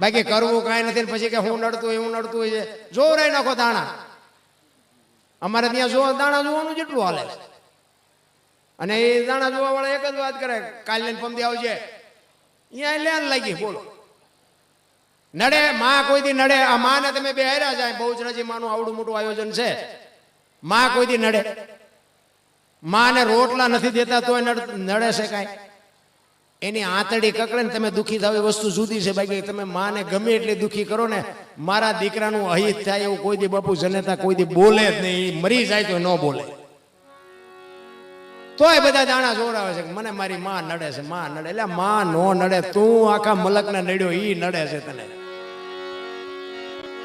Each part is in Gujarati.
બાકી કરવું કાંઈ નથી પછી કે હું નડતું હું નડતું હોય છે. જોવરાઈ નાખો દાણા. અમારે ત્યાં જોવા દાણા જોવાનું જેટલું હાલે. અને એ દાણા જોવા વાળા એક જ વાત કરે, કાલ લઈને પમદી આવજે. અહીંયા લેન લાગી, બોલો. નડે, માં કોઈ દી નડે? આ માને તમે બે હાર્યા જાય બહુચરાજી માનું આવડું મોટું આયોજન છે. માં કોઈ દી નડે? માને રોટલા નથી દેતા તોય નડે છે કાંઈ. એની આંતડી કકડે ને તમે દુખી થાવ, એ વસ્તુ જુદી છે બાકી તમે માને ગમે એટલી દુખી કરો ને, મારા દીકરાનું અહિત થાય એવું કોઈ દી બાપુ જનેતા કોઈ દી બોલે જ નહીં. મરી જાય તો ન બોલે. તોય બધા દાણા જોડાવે છે મને મારી માં નડે છે, માં નડે. એટલે માં નો નડે, તું આખા મલકને નડ્યો, ઈ નડે છે તને.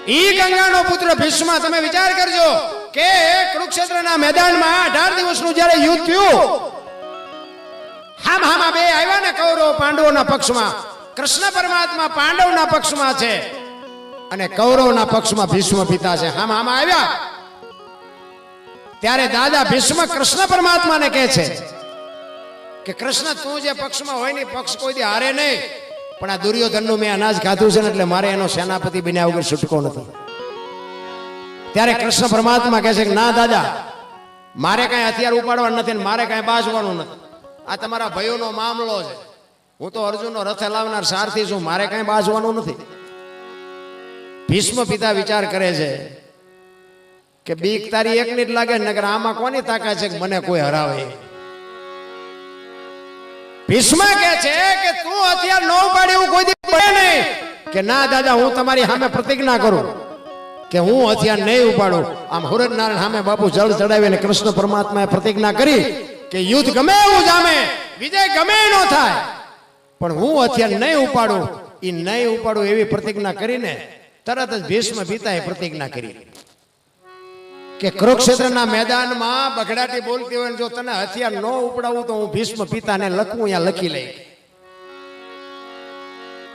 ઈ ગંગાનો પુત્ર ભીષ્મ, તમે વિચાર કરજો કે કુરુક્ષેત્રના મેદાનમાં અઢાર દિવસનું જ્યારે યુદ્ધ થયું હામ હામા બે આવ્યા ને કૌરવ પાંડવોના પક્ષમાં. કૃષ્ણ પરમાત્મા પાંડવના પક્ષમાં છે. અને કૌરવના પક્ષમાં ભીષ્મ પિતા છે. હામ હામા આવ્યા. ત્યારે દાદા ભીષ્મ કૃષ્ણ પરમાત્માને કહે છે કે, કૃષ્ણ, તું જે પક્ષમાં હોય ને પક્ષ કોઈ દી હારે નહીં. પણ આ દુર્યોધનનું મેં અનાજ ખાધું છે ને એટલે મારે એનો સેનાપતિ બન્યા વગર છૂટકો નથી ત્યારે કૃષ્ણ પરમાત્મા કહે છે કે, ના દાદા, મારે કાંઈ હથિયાર ઉપાડવાનું નથી મારે કાંઈ બાજવાનું નથી. આ તમારા ભયોનો મામલો છે. હું તો અર્જુનનો રથ લાવનાર સારથી છું, મારે કાંઈ બાજવાનું નથી. ભીષ્મ પિતા વિચાર કરે છે કે બીક તારી એકની જ લાગે ને નકર આમાં કોની તાકાત છે કે મને કોઈ હરાવે? ભીષ્મ કે છે કે તું અત્યારે નો ઉપાડે એવું કોઈ દી પડે નહીં કે ના દાદા, હું તમારી સામે પ્રતિજ્ઞા કરું. કે હું હથિયાર નહીં ઉપાડું. આમ હુરજનારાયણ સામે બાપુ જળ ચડાવીને કૃષ્ણ પરમાત્માએ પ્રતિજ્ઞા કરી કે યુદ્ધ ગમે એવું જામે, વિજય ગમે નો થાય. પણ હું હથિયાર નહીં ઉપાડું. એ નહીં ઉપાડું એવી પ્રતિજ્ઞા કરીને તરત જ ભીષ્મ પિતાએ પ્રતિજ્ઞા કરી. કે કુરુક્ષેત્રના મેદાનમાં બગડાટી બોલતી હોય જો તને હથિયાર ન ઉપડાવું તો હું ભીષ્મ પિતાને લખું, અહીંયા લખી લઈ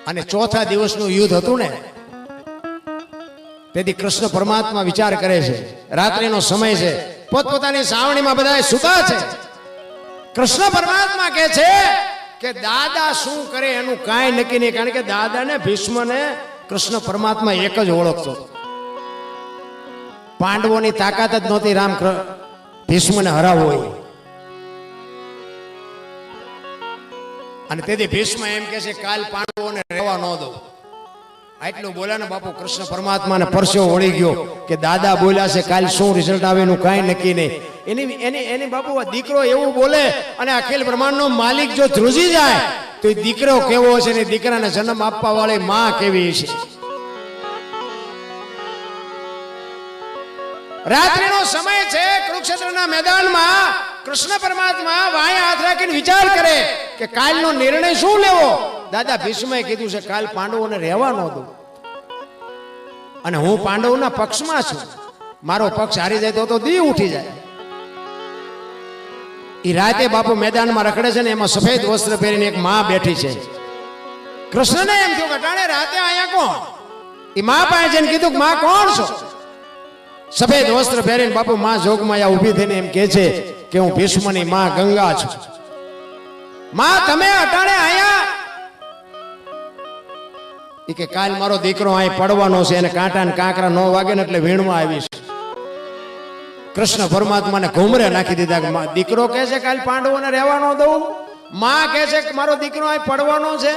અને ચોથા દિવસનું યુદ્ધ હતું ને તેથી કૃષ્ણ પરમાત્મા વિચાર કરે છે. રાત્રિનો સમય છે. પોતપોતાની સાવણીમાં બધા સુતા છે. કૃષ્ણ પરમાત્મા કહે છે કે દાદા શું કરે એનું કાંઈ નક્કી નહીં, કારણ કે દાદાને, ભીષ્મને કૃષ્ણ પરમાત્મા એક જ ઓળખતો. પાંડવોની તાકાત જ નહોતી રામ કૃ- ભીષ્મને હરાવવો અને તેથી ભીષ્મ એમ કે છે કાલ પાંડવોને રહેવા ન દો. આટલું બોલ્યા ને બાપુ કૃષ્ણ પરમાત્માને પરસ્યો વળી ગયો કે દાદા બોલ્યા છે, કાલ શું રિઝલ્ટ આવે એનું કાંઈ નક્કી નહીં. એની એની એની બાપુ દીકરો એવું બોલે અને અખિલ બ્રહ્માંડનો માલિક જો ધ્રુજી જાય, તો એ દીકરો કેવો હશે ને દીકરાને જન્મ આપવા વાળી માં કેવી છે રાત્રિનો સમય છે, કુરુક્ષેત્રના મેદાનમાં કૃષ્ણ પરમાત્મા વાય હાથ રાખીને વિચાર કરે કે કાલનો નિર્ણય શું લેવો? દાદા ભીષ્મએ કીધું છે, કાલ પાંડવોને રહેવા ન અને હું પાંડવોના પક્ષમાં છું. મારો પક્ષ હારી જાય તો દી ઉઠી જાય. એ રાતે બાપુ મેદાનમાં રખડે છે ને એમાં સફેદ વસ્ત્ર પહેરીને એક માં બેઠી છે. કૃષ્ણને એમ થયું કે અટાણે રાતે અહીંયા કોણ? એ માં પાસે જઈને કીધું કે, માં કોણ છો? સફેદ વસ્ત્ર પહેરીને બાપુ માં જોગમાયા ઊભી થઈને એમ કહે છે કે, હું ભીષ્મની માં ગંગા છું. માં, તમે અટાણે આયા કે કાલ મારો દીકરો અહીં પડવાનો છે અને કાંટા ને કાંકરા ન વાગે ને એટલે વીણવા આવીશ. કૃષ્ણ પરમાત્માને ઘુમરે નાખી દીધા દીકરો કહે છે કાલ પાંડવોને રહેવાનો દઉં? માં કહે છે કે મારો દીકરો અહીં પડવાનો છે?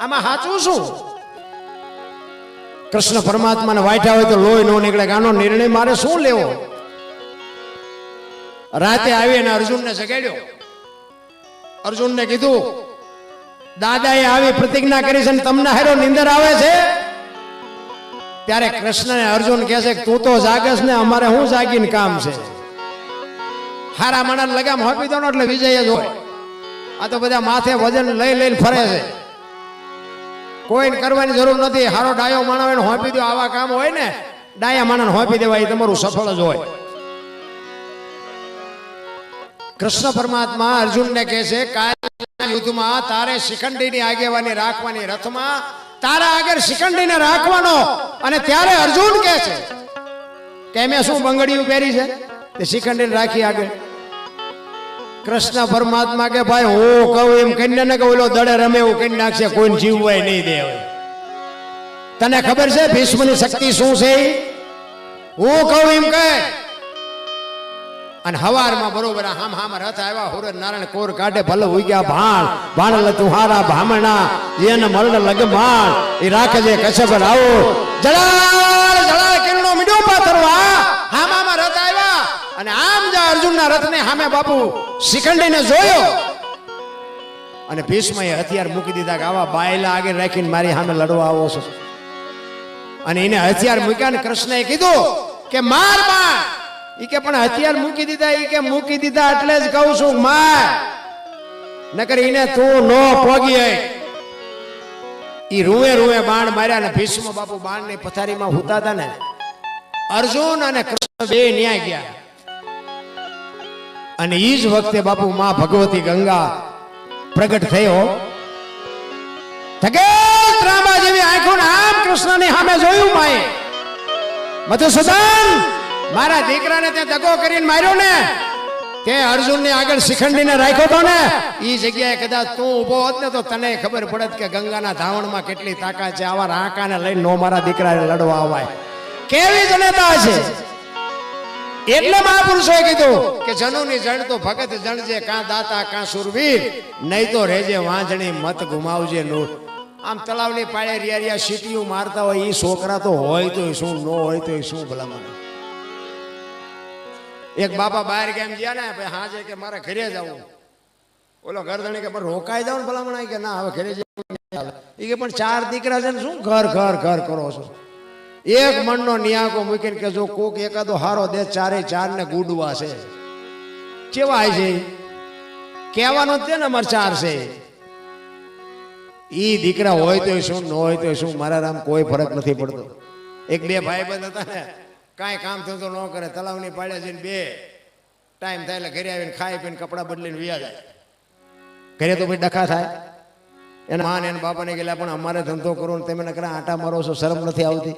આમાં સાચું શું? કૃષ્ણ પરમાત્માને વાંચ્યા હોય તો લોહી નો નીકળે આનો નિર્ણય મારે શું લેવો? રાતે આવી અને અર્જુનને જગાડ્યો. અર્જુનને કીધું દાદાએ આવી પ્રતિજ્ઞા કરી છે તમને હેરો નિંદર આવે છે? ત્યારે કૃષ્ણને અર્જુન કહે છે તું તો જાગસ ને, અમારે શું જાગીને કામ છે? હારા માણસ લગામ હોપી દો એટલે વિજય જ હોય. આ તો બધા માથે વજન લઈ લઈને ફરે છે. કોઈને કરવાની જરૂર નથી. હારો ડાયો માણસ હોપી દો, આવા કામ હોય ને, ડાયા માણસ હોપી દેવાય તમારું સફળ જ હોય. કૃષ્ણ પરમાત્મા અર્જુનને કહે છે, કાલના યુદ્ધમાં તારે શિખંડીની આગેવાની રાખવાની રથમાં તારા આગળ શિખંડીને રાખવાનો. અને ત્યારે અર્જુન કહે છે કે મેં શું બંગડીયું પહેરી છે? તે શિખંડીને રાખી આગળ. કૃષ્ણ પરમાત્મા કે ભાઈ, હું કહું એમ કહીને ને કહું દડે રમે એવું કરી નાખશે, કોઈને જીવવાય નહીં દે તને ખબર છે, ભીષ્મની શક્તિ શું છે? હું કહું એમ કહે અને હવારમાં બરોબર હામ હામ રથ આવ્યા હુરત નારાયણ કોર કાઢે, ભલે ઉગ્યા ભાણ ભાણ તુહારા ભામણા એન મરણ લગમાણ એ રાખજે કશ્યપ રાવો જળાળ જળાળ કિરણો મીડો પાથરવા હામ રથ આવ્યા. અને આમ જા અર્જુનના રથને હામે બાપુ શિખંડીને જોયો. અને ભીષ્મએ હથિયાર મૂકી દીધા કે આવા બાયલા આગળ રાખીને મારી સામે લડવા આવો છો. અને એને હથિયાર મૂક્યા ને કૃષ્ણએ કીધું કે માર માર. ઈ કે પણ હથિયાર મૂકી દીધા, ઈ કે મૂકી દીધા એટલે જ કહું છું માં નકર ઈને તું નો પોગી. ઈ રૂએ રૂએ બાણ માર્યા ને ભીષ્મ બાપુ બાણની પથારીમાં હુતા હતા ને, અર્જુન અને કૃષ્ણ બે ન્યાય ગયા. અને ઈ જ વખતે બાપુ માં ભગવતી ગંગા પ્રગટ થયો થકે રામા જેવી આંખો આમ કૃષ્ણની સામે જોયું માએ. મધુસૂદન! મારા દીકરાને તે દગો કરીને માર્યો ને તે અર્જુનની આગળ શિખંડીને રાખ્યો તો ને એ જગ્યાએ કદાચ તું ઊભો હોત ને તો તને ખબર પડત કે ગંગાના ધાવણમાં કેટલી તાકાત છે, આવા રાંકાને લઈને નો મારા દીકરાને લડવા અવાય કેવી જનતા છે? એટલે મહાપુરુષોએ કીધું કે જનુની જણ તો ભગત જણજે કાં દાતા, કાં સુરવીર નહીં તો રેજે વાંજણી મત ગુમાવજે નૂર. આમ તલાવની પાળે રિયા રિયા સીટીઓ મારતા હોય એ છોકરા તો હોય તો શું, ન હોય તો શું ભલામણ. એક બાપા બહાર કેમ ગયા ને, ભાઈ હાજે કે મારે ઘરે જવું ઓલો ગરદણી કે પણ રોકાઈ જાવ ને ભલામણ કે ના, હવે ઘરે એ કે, પણ ચાર દીકરા છે ને, શું ઘર ઘર ઘર કરો છો? એક મણનો નિયાકો મૂકીને કે, જો કોક એકાદો હારો દે, ચારે ચાર ને ગુડવા છે. કેવાય છે? કહેવાનું જ છે ને, અમારે ચાર છે. ઈ દીકરા હોય તો શું, ન હોય તો શું, મારા રામ કોઈ ફરક નથી પડતો. એક બે ભાઈ બંધ હતા ને કાંઈ કામ તો ન કરે. તલાવની પાડે જઈને બે ટાઈમ થાય એટલે ઘરે આવીને ખાઈ પીને કપડાં બદલીને વ્યા જાય. ઘરે તો પછી ડખા થાય. એના માન એના બાપાને ગયેલા પણ અમારે ધંધો કરો ને તમે નકરા આટા મારો છો, શરમ નથી આવતી.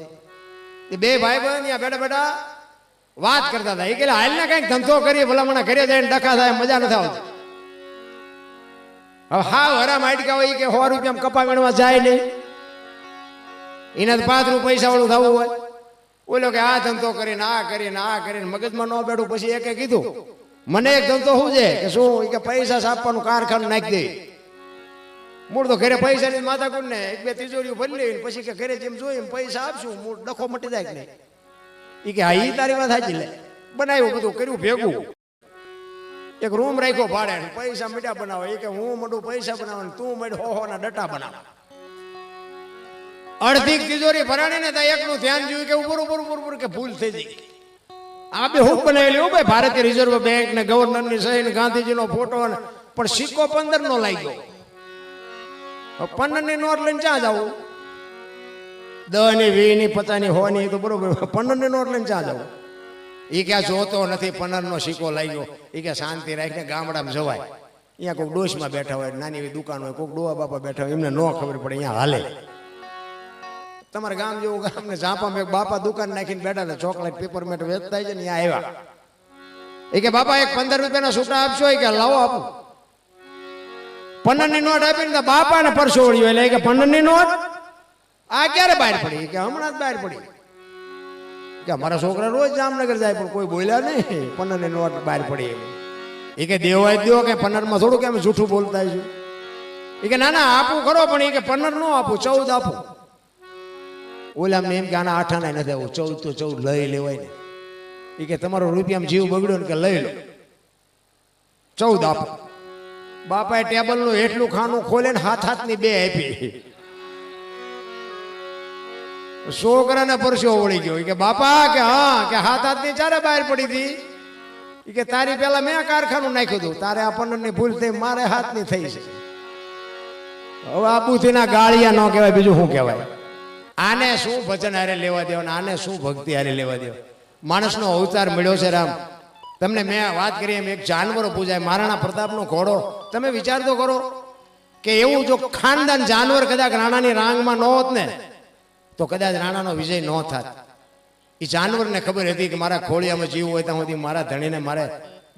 એ બે ભાઈ બહેન ત્યાં બેઠા બેઠા વાત કરતા હતા. એ કે હાલ ને કંઈક ધંધો કરીએ, ભલામણા ઘરે જાય ડખા થાય, મજા નથી આવતી. હવે હા હરા આટકા હોય કે સો રૂપિયા કપા ગણવા જાય નહીં. એના પાંચ રૂપિયા પૈસા વાળું થવું હોય. ઓલો કે, આ ધંધો કરીને, આ કરીને આ કરીને. મગજમાં ન બેઠું પછી એકે કીધું, મને એક ધંધો શું છે? કે શું? કે, પૈસા સાપવાનું કારખાનું નાખી દે. મૂળ તો ઘરે પૈસા ની માથા કોણ ને એક બે તિજોરીઓ ભરી લેવી પછી કે, ઘરે જેમ જોઈએ પૈસા આપશું, મૂળ ડખો મટી જાય નહીં. ઈ કે, હા એ તારી વાત સાચી લે. બનાવ્યું બધું, કર્યું, ભેગું. એક રૂમ રાખ્યો ભાડે પૈસા મીઠા બનાવો. એ કે, હું મંડું પૈસા બનાવે તું મંડ હો, ના ડટા બનાવ. અડધી તિજોરી ભરાણી ને ત્યાં એકનું ધ્યાન જોયું કે ઉપર ઉપર ઉપર ઉપર કે ભૂલ થઈ ગઈ. આ બે હુક બનાવેલી ભાઈ, ભારતીય રિઝર્વ બેંક ને ગવર્નરની સહી ને ગાંધીજીનો ફોટો પણ સિક્કો પંદર નો લાગ્યો. પંદરની નોટ લઈને ક્યાં જવું દ ની વી ની, પચાસ હો ની તો બરોબર. પંદરની નોટ લઈને ક્યાં જવું એ ક્યાં જોતો નથી પંદર નો સિક્કો લાગ્યો. એ કે શાંતિ રાખીને ગામડામાં જવાય. અહીંયા કોઈક ડોશમાં બેઠા હોય, નાની એવી દુકાન હોય, કોઈક ડોવા બાપા બેઠા હોય, એમને ન ખબર પડે, અહીંયા હાલે. તમારા ગામ જેવું ગામ ને ઝાંપામાં એક બાપા દુકાન નાખીને બેઠા હતા, ચોકલેટ પેપરમેટ વેચતા છે ને ત્યાં આવ્યા. એ કે, બાપા, એક પંદર રૂપિયાના છૂટા આપશો? એ કે, લાવો આપું. પંદરની નોટ આપીને તો બાપા ને પરસો વળ્યો એટલે એ કે પંદરની નોટ? આ ક્યારે બહાર પડી? કે, હમણાં જ બહાર પડી. કે મારા છોકરા રોજ જામનગર જાય, પણ કોઈ બોલ્યા નહીં પંદરની નોટ બહાર પડી એમ. એ કે દેવાય દો કે પંદરમાં થોડું કેમ જૂઠું બોલતા છું એ કે, ના ના, આપું ખરો, પણ એ કે, પંદર નો આપું, ચૌદ આપું. ઓલા એમ કે આના આઠાના નથી આવું ચૌદ તો ચૌદ લઈ લેવાય ને. એ કે તમારો રૂપિયામાં જીવ બગડ્યો ને કે લઈ લો. ચૌદ આપો. બાપાએ ટેબલનું એટલું ખાનું ખોલે ને હાથ હાથની બે આપી. છોકરાને પરસ્યો વળી ગયો. કે, બાપા, કે હા, કે હાથ હાથની ચારે બહાર પડી હતી. કે, તારી પેલા મેં કારખાનું નાખ્યું હતું. તારે આપણને ભૂલ થઈ, મારે હાથની થઈ છે. હવે આબુથી ના ગાળિયા ન કહેવાય, બીજું શું કહેવાય? આને શું ભજન હારે લેવા દેવા અને આને શું ભક્તિ હારે લેવા દેવા માણસનો અવતાર મળ્યો છે રામ. તમને મેં વાત કરી એમ એક જાનવરો પૂજાય, મહારાણા પ્રતાપનો ઘોડો. તમે વિચાર તો કરો કે એવું જો ખાનદાન જાનવર કદાચ રાણાની રાંગમાં ન હોત ને, તો કદાચ રાણાનો વિજય ન થાત. એ જાનવરને ખબર હતી કે મારા ખોળિયામાં જીવ હોય ત્યાં સુધી મારા ધણીને મારે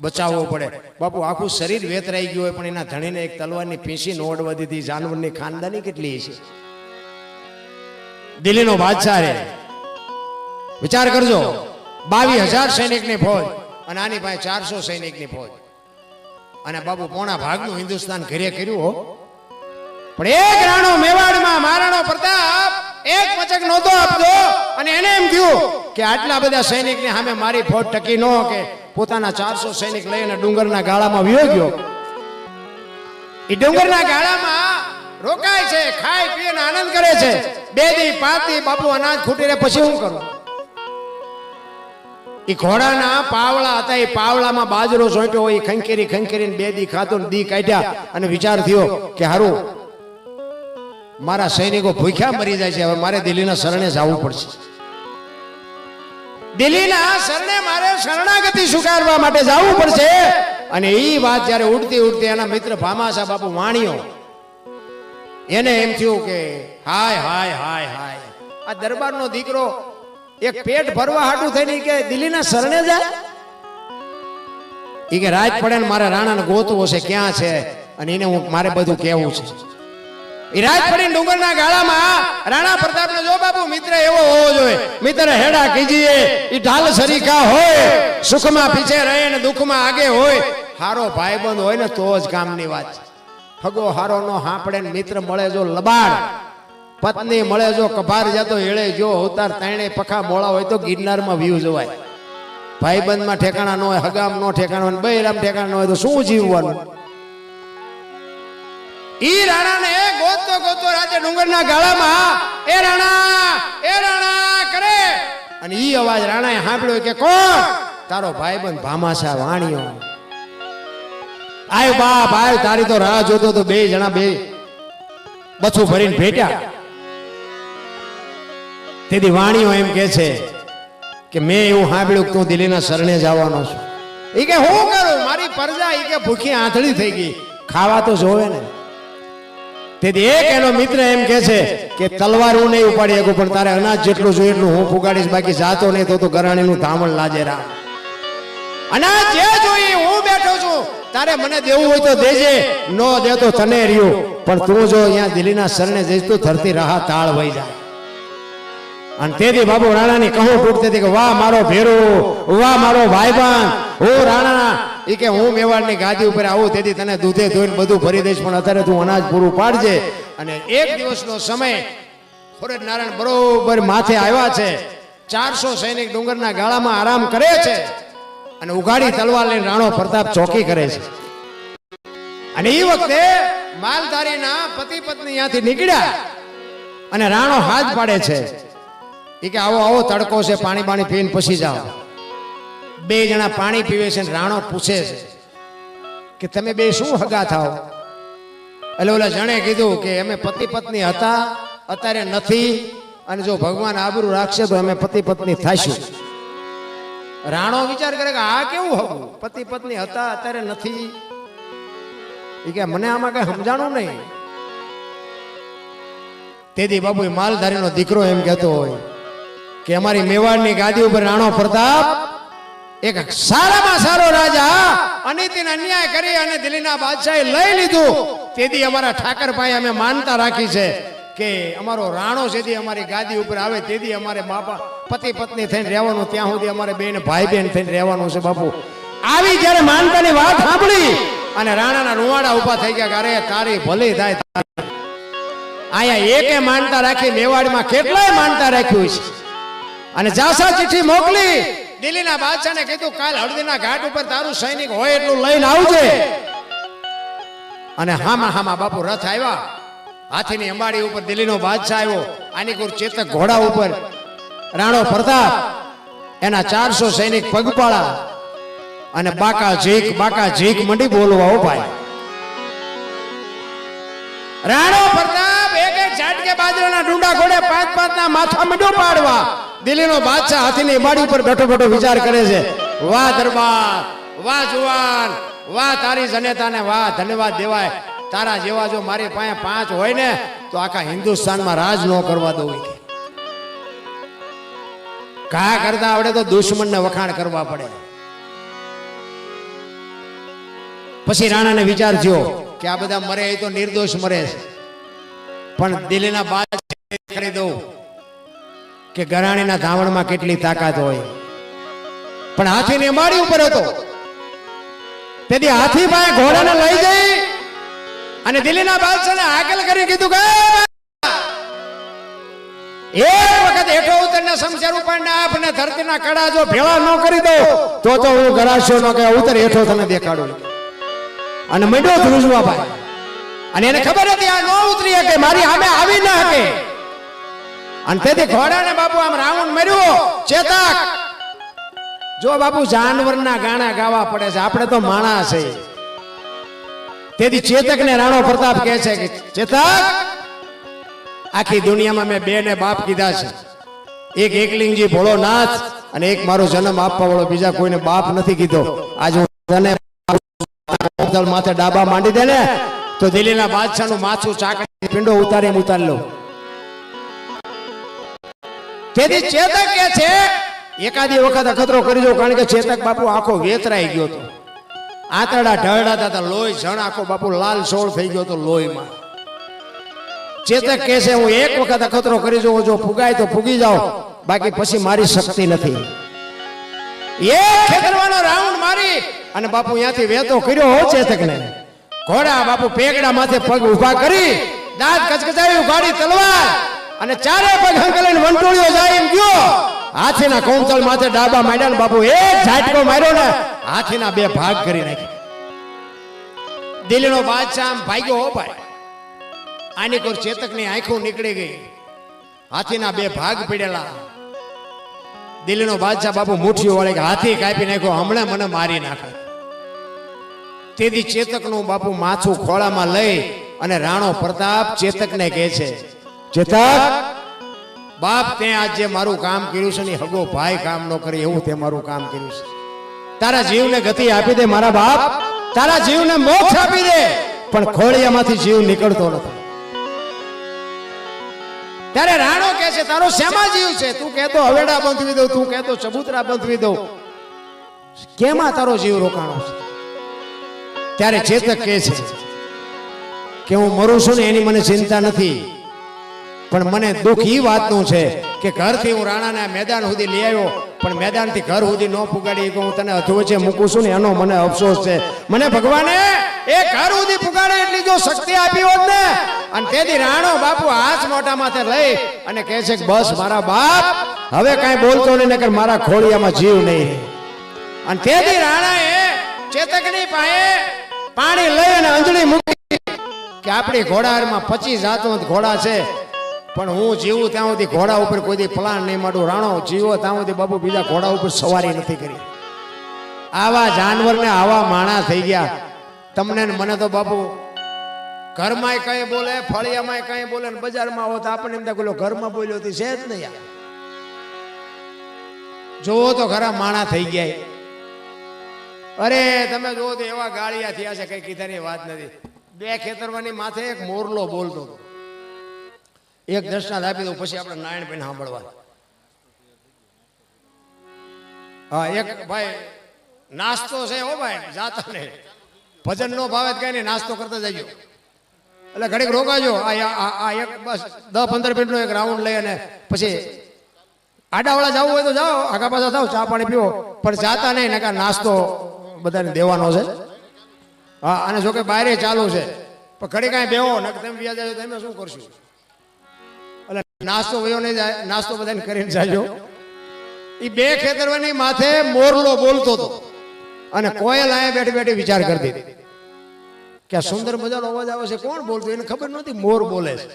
બચાવવો પડે. બાપુ, આખું શરીર વેતરાઈ ગયું હોય, પણ એના ધણીને એક તલવારની પીસી નોડવા દીધી. જાનવરની ખાનદાની કેટલી છે દિલ્હીનો બાદશાહ રે. વિચાર કરજો. બાવીસ હજાર સૈનિકની ફોજ અને આની પાસે ચારસો સૈનિકની ફોજ. અને બાબુ પોણા ભાગનું હિન્દુસ્તાન ઘરે કર્યું હો. પણ એક રાણો મેવાડમાં મહારાણો પ્રતાપ એક પચક નહોતો આપતો. અને એને એમ થયું કે આટલા બધા સૈનિકને સામે મારી ફોજ ટકી ન કે પોતાના ચારસો સૈનિક લઈને ડુંગરના ગાળામાં વિયો ગયો. એ ડુંગરના ગાળામાં રોકાય છે, ખાય પીએ ને આનંદ કરે છે. બે દી પાતી બાપુ અનાજ ખૂટી રહે, પછી શું કરું? એ ઘોડાના પાવળા હતા એ પાવળામાં બાજરો સોંટ્યો એ ખંખેરી ખંખેરીને બે દી ખાતો ને દી કાઢ્યા. અને વિચાર થયો કે હારું, મારા સૈનિકો ભૂખ્યા મરી જાય છે, હવે મારે દિલ્હીના શરણે જવું પડશે. દિલ્હીના શરણે મારે શરણાગતિ સ્વીકારવા માટે જવું પડશે. અને એ વાત જ્યારે ઉડતી ઉડતી એના મિત્ર ભામાશા બાપુ વાણિયો એને એમ થયું કે હાય હાય હાય હાય. આ દરબારનો દીકરો એક પેટ ભરવા હાટું થઈને કે દિલ્હીના શરણે જાય એ કે રાત પડે ને મારે રાણાને ગોતવો છે ક્યાં છે? અને એને હું મારે બધું કેવું છે. એ રાત પડી ડુંગરના ગાળામાં રાણા પ્રતાપને જો બાપુ મિત્ર એવો હોવો જોઈએ. મિત્ર હેડા કીજીએ એ ઢાલ સરીકા હોય સુખમાં પીછે રહે ને દુઃખમાં આગે હોય. હારો ભાઈબંધ હોય ને તો જ કામની વાત છે. હગો હારો નો હાંપડે મિત્ર મળે જો લબાડ. પત્ની મળે જો કભાર જતો હેળે જો અવતાર તાણે પખા મોળા હોય તો ગિરનારમાં વ્યૂ જોવાય. ભાઈબંધમાં ઠેકાણા ન હોય હગામ નો ઠેકાણા હોય બૈરામ ઠેકાણા હોય તો શું જીવવાનું? ઈ રાણાને ગોતતો ગોતતો રાતે ડુંગરના ગાળામાં, એ રાણા એ રાણા, કરે. અને ઈ અવાજ રાણાએ સાંભળ્યો કે, કોણ? તારો ભાઈબંધ ભામાશા વાણિયો. આય બાપ, આય, તારી તો રાહ જોતો તો બે જણા બે બચું ભરીને ભેટ્યા. તેથી વાણીઓ એમ કે છે કે મેં એવું સાંભળ્યું કે તું દિલ્હીના શરણે જવાનો છું. એ કે હું કરું? મારી પરજા એ કે ભૂખી આંધળી થઈ ગઈ. ખાવા તો જોવે ને. તેથી એક એનો મિત્ર એમ કે છે કે તલવાર હું નહીં ઉપાડી શકું, પણ તારે અનાજ જેટલું જોઈએ એટલું હું ફુગાડીશ, બાકી જાતો નહીં તો તો ગરાણીનું ધામણ લાજે રામ અનાજ જે જોઈએ હું બેઠો છું તારે મને દેવું હોય તો દેજે. નો દે તો તને રહ્યું. પણ તું જો અહીંયા દિલ્હીના શરણે જઈશ તો ધરતી રાહ તાળ વહી જાય. અને તેથી બાબુ રાણાની કહું તૂટતી હતી કે, વાહ, મારો ભેરો. વાહ, મારો ભાઈબંધ. હું, રાણા. એ કે, હું મેવાડની ગાદી ઉપર આવું, તેથી તને દૂધે ધોઈને બધું ભરી દઈશ, પણ અત્યારે તું અનાજ પૂરું પાડજે. અને એક દિવસનો સમય ખોરજ નારાયણ બરોબર માથે આવ્યા છે. ચારસો સૈનિક ડુંગરના ગાળામાં આરામ કરે છે. અને ઉઘાડી તલવાર લઈને રાણો પ્રતાપ ચોકી કરે છે. અને એ વખતે માલધારીના પતિ પત્ની ત્યાંથી નીકળ્યા અને રાણો હાથ પાડે છે. એ કે, આવો આવો તડકો છે, પાણી પાણી પીને પછી જાઓ. બે જણા પાણી પીવે છે રાણો પૂછે છે કે, તમે બે શું હગા થાવ એટલે ઓલા જણે કીધું કે, અમે પતિ પત્ની હતા, અત્યારે નથી, અને જો ભગવાન આબરૂ રાખશે તો અમે પતિ પત્ની થાશું રાણો વિચાર કરે કે આ કેવું હવું પતિ પત્ની હતા, અત્યારે નથી. એ કે મને આમાં કઈ સમજાણું નહીં. તેથી બાબુ માલધારીનો દીકરો એમ કહેતો હોય કે અમારી મેવાડની ગાદી ઉપર રાણો પ્રતાપ, એક સારામાં સારો રાજા અનિતિને અન્યાય કરી અને દિલ્હીના બાદશાહે લઈ લીધું. તેથી અમારા ઠાકર ભાઈ અમે માનતા રાખી છે. કે અમારો રાણો જેથી અમારી ગાદી ઉપર આવે તેથી અમારે બાપા પતિ પત્ની થઈને રહેવાનું, ત્યાં સુધી અમારે બેન ભાઈ બેન થઈને રહેવાનું છે બાપુ. આવી જ્યારે માનતાની વાત સાંભળી અને રાણાના રૂવાડા ઊભા થઈ ગયા અરે તારી ભલી થાય. અહીંયા એકે માનતા રાખી, મેવાડમાં કેટલાય માનતા રાખ્યું છે. અને જાસા ચિઠ્ઠી મોકલી, દિલ્હીના બાદશાહને કીધું, કાલ હળદીના ઘાટ ઉપર તારું સૈનિક હોય એટલું લઈને આવજે. અને હામા હામા બાપુ રથ આવ્યા. હાથીની અંબાડી ઉપર દિલ્હીનો બાદશાહ આવ્યો. આની કુર ચેતક ઘોડા ઉપર રાણો પ્રતાપ એના ચારસો સૈનિક પગપાળા અને બાકા ઝીક બાકા ઝીક મંડી બોલવા ઉભાય રાણો પ્રતાપ એક એક ઝાટકે બાજરાના ડુંડા ઘોડે પાંચ પાંચ ના માથા મંડો પાડવા. દિલ્હીનો બાદશાહ હાથીની અંબાડી ઉપર બેઠો બેઠો વિચાર કરે છે. વાહ દરબાર, વાહ જુવાન, વાહ તારી જનેતાને વાહ ધન્યવાદ દેવાય. તારા જેવા જો મારી પાસે પાંચ હોય ને, તો આખા હિન્દુસ્તાનમાં રાજ ન કરવા દઉં કા કરતા આવડે તો દુશ્મનને વખાણ કરવા પડે. પછી રાણાને વિચાર થયો કે આ બધા મરે તો નિર્દોષ મરે છે. પણ દિલ્હીના બાદ કરી દઉં કે ગરાણીના ધાવણમાં કેટલી તાકાત હોય. પણ હાથીની મારી ઉપર હતો. તેથી હાથી પાસે ઘોડાને લઈ જઈ અને દિલ્હીના બાદશાહને હાકલ કરી કીધું કે, એક વખત હેઠો ઉતરને શમશેર ઉપાડને આપને ધરતીના કડા જો ભેળા ન કરી દો, તો તો હું ગરાશો નો કે ઉતર હેઠો તને દેખાડું. અને મંડ્યો ધ્રુજવા ભાઈ અને એને ખબર હતી આ ન ઉતરી કે મારી સામે આવી ન શકે. અને તેથી ઘોડાને બાપુ આમ રાઉન્ડ મર્યો, ચેતક, જો બાપુ જાનવરના ગાણા ગાવા પડે છે, આપણે તો માણસ છે તેથી ચેતક ને રાણો પ્રતાપ કહે છે કે, ચેતક, આખી દુનિયામાં મેં બે ને બાપ કીધા છે. એક એકલિંગજી ભોળોનાથ અને એક મારો જન્મ આપવા વાળો બીજા કોઈને બાપ નથી કીધો. આજ હું માથે ડાબા માંડી દે ને તો દિલ્હીના બાદશાહનું માથું ચાકડી પિંડો ઉતારે ઉતારી લો તેથી ચેતક કે છે, એકાદી વખત અખતરો કરી દો, કારણ કે ચેતક બાપુ આખો વેતરાઈ ગયો હતો. આંતરડા ઢળડાતા હતા લોહી જણ આખો બાપુ, લાલ સોળ થઈ ગયો હતો લોહીમાં. ચેતક કહે છે, હું એક વખત અખતરો કરી જોઉં, જો ફુગાય તો ફૂગી જાઓ બાકી પછી મારી શક્તિ નથી. એક ખેતરવાનો રાઉન્ડ મારી, અને બાપુ ત્યાંથી વેતો કર્યો હો ચેતકને. ઘોડા બાપુ પેગડા માથે પગ ઊભા કરી, દાંત કચકચાવી ગાડી તલવાર, અને ચારે પગ હંકલીને વંટોળ્યો જાય એમ ગયો. હાથીના કોમતળ માથે ડાબા માંડ્યા બાપુ એક ઝાટકો માર્યો ને હાથીના બે ભાગ કરી નાખી દિલ્હીનો બાદશાહ ભાગ્યો હો ભાઈ. આની કોર ચેતકની આંખો નીકળી ગઈ. હાથીના બે ભાગ પડેલા. દિલ્હીનો બાદશાહ બાપુ મુઠ્ઠીઓ વાળે હાથી કાપી નાખ્યો, હમણાં મને મારી નાખે. તેથી ચેતકનું બાપુ માથું ખોળામાં લઈ અને રાણો પ્રતાપ ચેતકને કહે છે, ચેતક બાપ તે આજે મારું કામ કર્યું છે ને હગો ભાઈ કામ ન કરે એવું તે મારું કામ કર્યું છે. તારા જીવને ગતિ આપી દે મારા બાપ, તારા જીવને મોક્ષ આપી દે. પણ ખોળિયામાંથી જીવ નીકળતો નથી. ત્યારે રાણો કે છે, તારો શેમાં જીવ છે? તું કહેતો હવેડા બંધવી દઉં, તું કહેતો ચબૂતરા બંધવી દઉં. કેમાં તારો જીવ રોકાણો છે? ત્યારે ચેતક કહે છે કે હું મરું છું ને એની મને ચિંતા નથી. પણ મને દુઃખ એ વાતનું છે કે ઘરથી હું રાણાને મેદાન સુધી લઈ આવ્યો પણ મેદાનથી ઘર સુધી ન પુગાડી કે હું તને અધવચ્ચે મૂકું છું ને એનો મને અફસોસ છે. મને ભગવાને એ ઘર સુધી પુગાડે એટલી જો શક્તિ આપી હોત ને અને તેથી રાણો બાપુ હાથ મોટા માથે લઈ અને કહે છે કે બસ મારા બાપ હવે કાંઈ બોલતો નહીં નકર મારા ખોળિયામાં જીવ નહીં. અને તેથી રાણાએ ચેતકની પાસે પાણી લઈ અને અંજળી મૂકી કે આપણી ઘોડામાં પચીસ જાતો ઘોડા છે પણ હું જીવું ત્યાં સુધી ઘોડા ઉપર કોઈ દી પ્લાન નહીં માંડું રાણો, જીવો ત્યાં સુધી બાપુ બીજા ઘોડા ઉપર સવારી નથી કરી. આવા જાનવરને આવા માણા થઈ ગયા. તમને મને તો બાપુ ઘરમાંય કઈ બોલે ફળિયામાં કઈ બોલે ને બજારમાં આવો તો આપણને એમ થાય ઘરમાં બોલ્યો હતી છે જ નહીં જોવો તો ખરા માણા થઈ ગયા. અરે, તમે જોવો તો એવા ગાળિયા થયા છે, કઈ કીધાની વાત નથી. બે ખેતરવાની માથે એક મોરલો બોલતો હતો. એક દર્શનાથ આપી દઉં, પછી આપણે નારાયણ ભાઈ સાંભળવા. હા, એક ભાઈ, નાસ્તો છે હો ભાઈ જાતા ને ભજન નો ભાવે કઈ નહીં, નાસ્તો કરતા જજો. એટલે ઘડીક રોકાજો. આ એક બસ દસ પંદર મિનિટનો એક રાઉન્ડ લઈ અને પછી આડાવાળા જવું હોય તો જાઓ, આગા પાછા થાવ, ચા પાણી પીવો. પણ જાતા નહીં નકા નાસ્તો બધાને દેવાનો છે. હા, અને જો કે બારે ચાલુ છે. પણ ઘડી કાંઈ બેહો નક તમે વ્યાજ તમે શું કરશું? એટલે નાસ્તો વયો નહીં જાય નાસ્તો બધાને કરીને જાજો. એ બે ખેતરવાની માથે મોરલો બોલતો હતો. અને કોયલ અહીંયા બેઠી બેઠી વિચાર કરતી હતી. કે આ સુંદર મજાનો અવાજ આવે છે કોણ બોલતું? એને ખબર નહોતી મોર બોલે છે.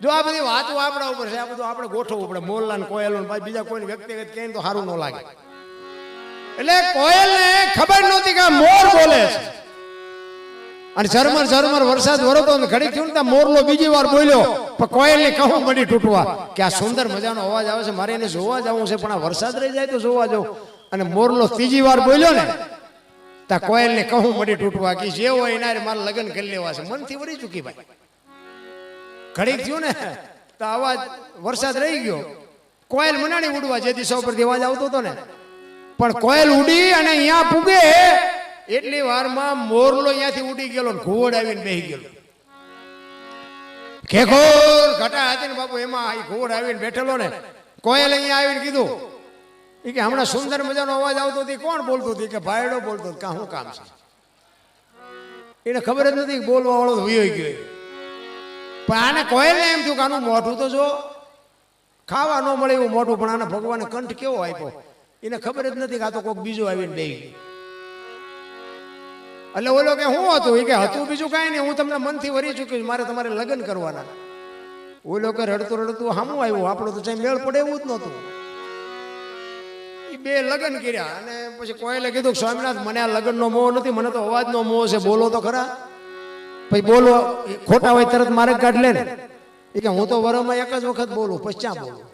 જો આ બધી વાતો આપણા ઉપર છે આ બધું આપણે ગોઠવવું પડે મોરલા ને કોયલ બીજા કોઈ વ્યક્તિગત કહે તો સારું ન લાગે. એટલે કોયલ ને ખબર નહોતી કે મોર બોલે છે. અને ઝરમર ઝરમર વરસાદ વરતો ને ઘડી થયું ને મોરલો બીજી વાર બોલ્યો, પણ કોયલની કહું મળી તૂટવા. કે આ સુંદર મજાનો અવાજ આવે છે, મારે એને જોવા જવું છે, પણ આ વરસાદ રહી જાય તો જોવા જવું અને મોરલો ત્રીજી વાર બોલ્યો ને ત્યાં કોયલ ને કહું મળી તૂટવા કે જે હોય એના મારે લગ્ન કરી લેવા છે. મનથી વળી ચૂકી ભાઈ. ઘડીક થયું ને, તો અવાજ, વરસાદ રહી ગયો. કોયલ મનાણી ઉડવા જે દિશા પરથી અવાજ આવતો હતો ને. પણ કોયલ ઉડી અને અહીંયા પૂગે એટલી વારમાં મોરલો અહીંયાથી ઉડી ગયેલો ને ઘુવડ આવીને બેસી ગયેલો. ઘેઘોર ઘટા હતી ને બાપુ, એમાં એ ઘુવડ આવીને બેઠેલો ને કોયલ અહીંયા આવીને કીધું કે હમણાં સુંદર મજાનો અવાજ આવતો હતી કોણ બોલતું હતી? કે ભાઈડો બોલતો કે શું કામ છે? એને ખબર જ નથી બોલવા વાળો વયો ગયો. પણ આને કોયલને એમ થયું કે આનું મોઢું તો જો, ખાવા ન મળે એવું મોઢું, પણ આને ભગવાને કંઠ કેવો આપ્યો? એને ખબર જ નથી કે આ તો કોઈક બીજો આવીને બે ગયું. એટલે ઓલો કે શું હતું? એ કે હતું બીજું કાંઈ નહીં. હું તમને મનથી વરી ચૂક્યું મારે તમારે લગ્ન કરવાના. ઓલો કે રડતું રડતું હામું આવ્યું. આપણો તો ચાઈ મેળ પડે એવું જ નહોતું. એ બે લગ્ન કર્યા અને પછી કોયલે કીધું સ્વામિનાથ, મને આ લગ્નનો મોહ નથી, મને તો અવાજનો મોહ છે. બોલો તો ખરા. પછી બોલો ખોટા હોય તરત મારે કાઢ લે ને. એ કે હું તો વરમાં એક જ વખત બોલું, પછી ક્યાં બોલું?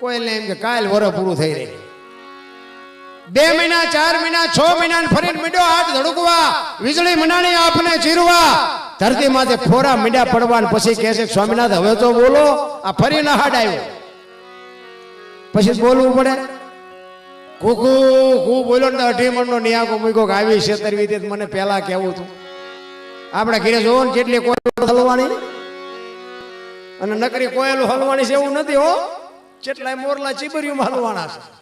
કોયલને એમ કે કાલ વર પૂરું થઈ રહી. બે મહિના, ચાર મહિના, છ મહિના ફરીને મીડો હાથ ધડકવા, વીજળી મનાણી આપને ચીરવા. ધરતી માંથી ફોરા મીડા પડવા ને પછી કહે છે, સ્વામિનાથ, હવે તો બોલો. આ ફરી હાડ આવ્યો. પછી બોલવું પડે. કુકુ કુ બોલો ને અઢી અઢી મણનો નિયાકો મૂકો આવી છેતરવી તે મને પહેલા કેવું હતું. આપણે ઘરે જોવો ને કેટલી કોયલ હલવાની અને નકરી કોયલ હલવાની છે એવું નથી હો. કેટલાય મોરલા ચીબરિયું હલવાના છે.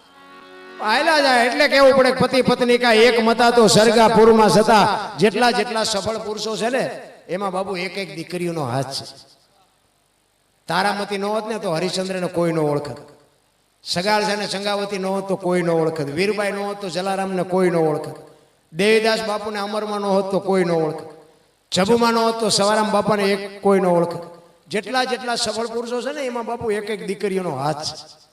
આયલા જાય એટલે કેવું પડે પતિ પત્ની કા એક મતા તો સરગાપુરમાં જતા જેટલા જેટલા સફળ પુરુષો છે ને, એમાં બાબુ એક એક દીકરીઓનો હાથ છે. તારામતી ન હોત ને તો હરિશ્ચંદ્રને કોઈ ન ઓળખત. સગાળ છે ને સંગાવતી ન હોત તો કોઈ ન ઓળખત. વીરબાઈ ન હોત તો જલારામને કોઈ ન ઓળખત. દેવીદાસ બાપુને અમરમાં ન હોત તો કોઈ ન ઓળખત. જબુમાં ન હોત તો સવારામ બાપાને એક કોઈ ન ઓળખત. જેટલા જેટલા સફળ પુરુષો છે ને, એમાં બાપુ એક એક દીકરીઓનો હાથ છે.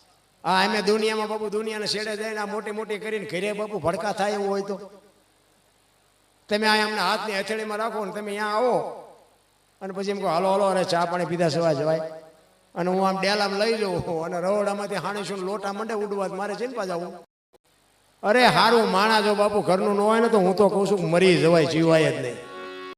હા અમે દુનિયામાં બાપુ દુનિયાને છેડે જઈને આ મોટી મોટી કરીને ઘરે બાપુ ભડકા થાય એવું હોય તો. તમે આ એમના હાથની હથેળીમાં રાખો ને તમે અહીંયા આવો. અને પછી એમ કહો, હાલો હાલો, અરે ચા પાણી પીધા સવા જવાય. અને હું આમ ડેલામ લઈ જાઉં અને રવડામાંથી હાણીશું લોટા મંડે ઉડવા મારે ચિંતા હું. અરે સારું માણા જો બાપુ ઘરનું ન હોય ને તો હું તો કહું છું, મરી જવાય, જીવાય જ નહીં.